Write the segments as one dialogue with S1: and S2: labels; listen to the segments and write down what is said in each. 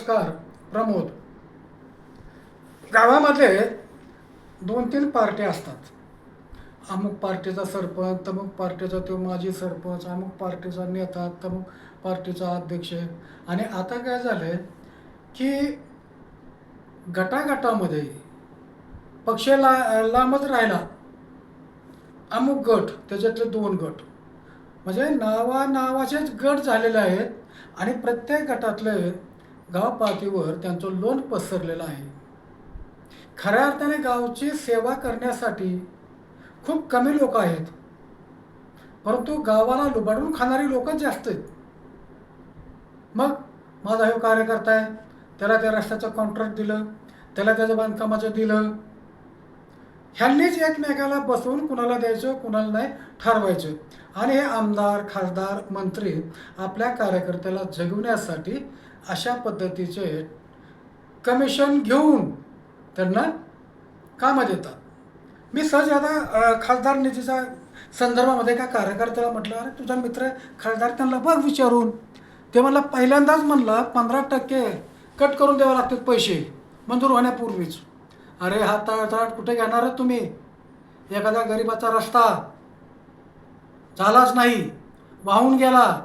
S1: नमस्कार प्रमोद. गावामध्ये दोन तीन पार्ट्या असतात. अमुक पार्टीचा सरपंच तमुक पार्टीचा तो माजी सरपंच अमुक पार्टीचा नेता तमुक पार्टीचा अध्यक्ष. आणि आता काय झालं आहे की गटागटामध्ये पक्ष ला लांबच राहिला. अमुक गट त्याच्यातले दोन गट. म्हणजे नावा नावाचेच गट झालेले आहेत आणि प्रत्येक गटातले गावपातळीवर त्यांचं लोन पसरलेलं आहे. खऱ्या अर्थाने गावची सेवा करण्यासाठी खूप कमी लोक आहेत. परंतु गावाला लुबाडून खाणारी लोकच जास्त आहेत. मग माझा हे कार्यकर्ता आहे. त्याला त्या रस्त्याचं कॉन्ट्रॅक्ट दिलं. त्याला त्याचं बांधकामाचं दिलं. ह्यांनीच एकमेकाला बसवून कुणाला द्यायचं कुणाला नाही ठरवायचं. आणि हे आमदार खासदार मंत्री आपल्या कार्यकर्त्याला जगवण्यासाठी अशा पद्धतीचे कमिशन घेऊन त्यांना कामं देतात. मी सहज आता खासदार निधीच्या संदर्भामध्ये एका कार्यकर्त्याला म्हटलं अरे तुझा मित्र खासदार त्यांना बघ विचारून. ते मला पहिल्यांदाच म्हणलं पंधरा टक्के कट करून द्यावे लागतात पैसे मंजूर होण्यापूर्वीच. अरे हा तळतळाट कुठे घेणार आहात तुम्ही? एखाद्या गरिबाचा रस्ता. झालाच नाही. वाहून गेला.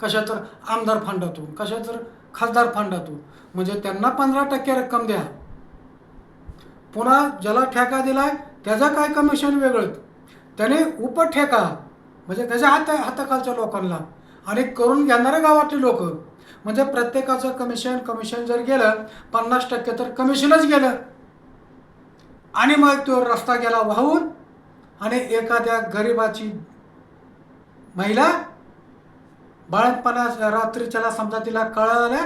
S1: कशा तर आमदार फंडातून कशा तर खासदार फंडातून. म्हणजे त्यांना पंधरा टक्के रक्कम द्या. पुन्हा ज्याला ठेका दिलाय त्याचं काय कमिशन वेगळं त्याने उपठेका म्हणजे त्याच्या हात हाताखालच्या लोकांना. आणि करून घेणारे गावातले लोक. म्हणजे प्रत्येकाचं कमिशन कमिशन जर गेलं पन्नास टक्के तर कमिशनच गेलं. आणि मग तो रस्ता गेला वाहून आणि एखाद्या गरिबाची महिला बाळणपणा रात्रीच्याला समजा तिला कळालं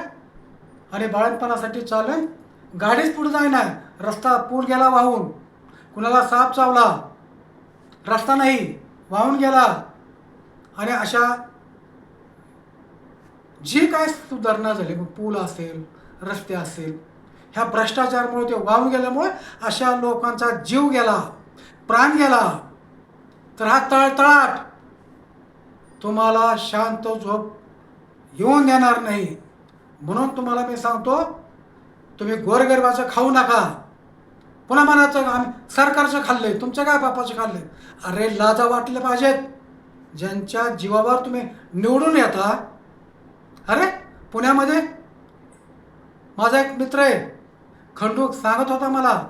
S1: आणि बाळणपणासाठी चालून गाडीच पुढे जायना. रस्ता पूल गेला वाहून. कुणाला साप चावला. रस्ता नाही. वाहून गेला. आणि अशा जी काय सुधारणा झाली मग पूल असेल रस्ते असेल ह्या भ्रष्टाचारामुळे ते वाहून गेल्यामुळे अशा लोकांचा जीव गेला प्राण गेला. तर हा तळतळाट तुम्हाला शांत झोप येऊन देणार नाही. म्हणून तुम्हाला मी सांगतो तुम्ही गोरगरिबाचं खाऊ नका. पुन्हा मनाचं आम्ही सरकारचं खाल्लंय तुमचं काय बापाचं खाल्लंय? अरे लाजा वाटले पाहिजेत. ज्यांच्या जीवावर तुम्ही निवडून येता अरे पुण्यामध्ये माझा एक मित्र आहे खंडू सांगत होता मला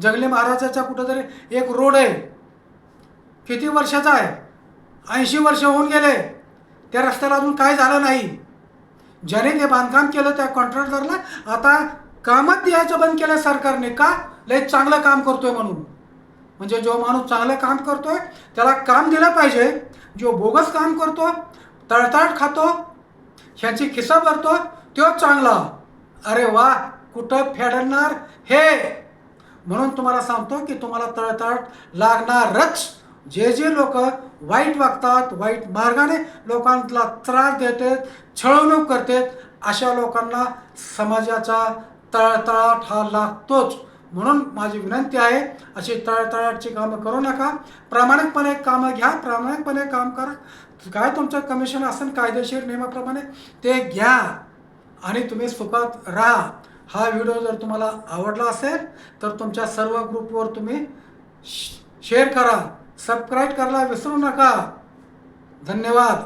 S1: जगले महाराजाच्या कुठंतरी एक रोड आहे. किती वर्षाचा आहे? ऐंशी वर्ष होऊन गेले. त्या रस्त्याला अजून काय झालं नाही. ज्याने ते बांधकाम केलं त्या कॉन्ट्रॅक्टरला आता कामच द्यायचं बंद केलं सरकारने का? लय चांगलं काम करतोय म्हणून. म्हणजे जो माणूस चांगलं काम करतोय त्याला काम दिलं पाहिजे. जो बोगस काम करतो तळताट खातो ह्याची खिसा भरतो तो चांगला. अरे वा! कुठं फेडणार हे? म्हणून तुम्हाला सांगतो की तुम्हाला तळतळ लागणारच जे जे लोक वाईट वागतात वाईट मार्गाने लोकांना त्रास देतात छळवणूक करतात अशा लोकांना समाजाचा तळतळाट हा लागतोच. म्हणून माझी विनंती आहे अशी तळतळाटची कामं करू नका. प्रामाणिकपणे कामं घ्या प्रामाणिकपणे काम करा. काय तुमचं कमिशन असेल कायदेशीर नियमाप्रमाणे ते घ्या. आणि तुम्ही सुखात राहा. हा व्हिडिओ जर तुम्हाला आवडला असेल तर तुमच्या सर्व ग्रुपवर तुम्ही शेअर करा. सबस्क्राईब करायला विसरू नका. धन्यवाद.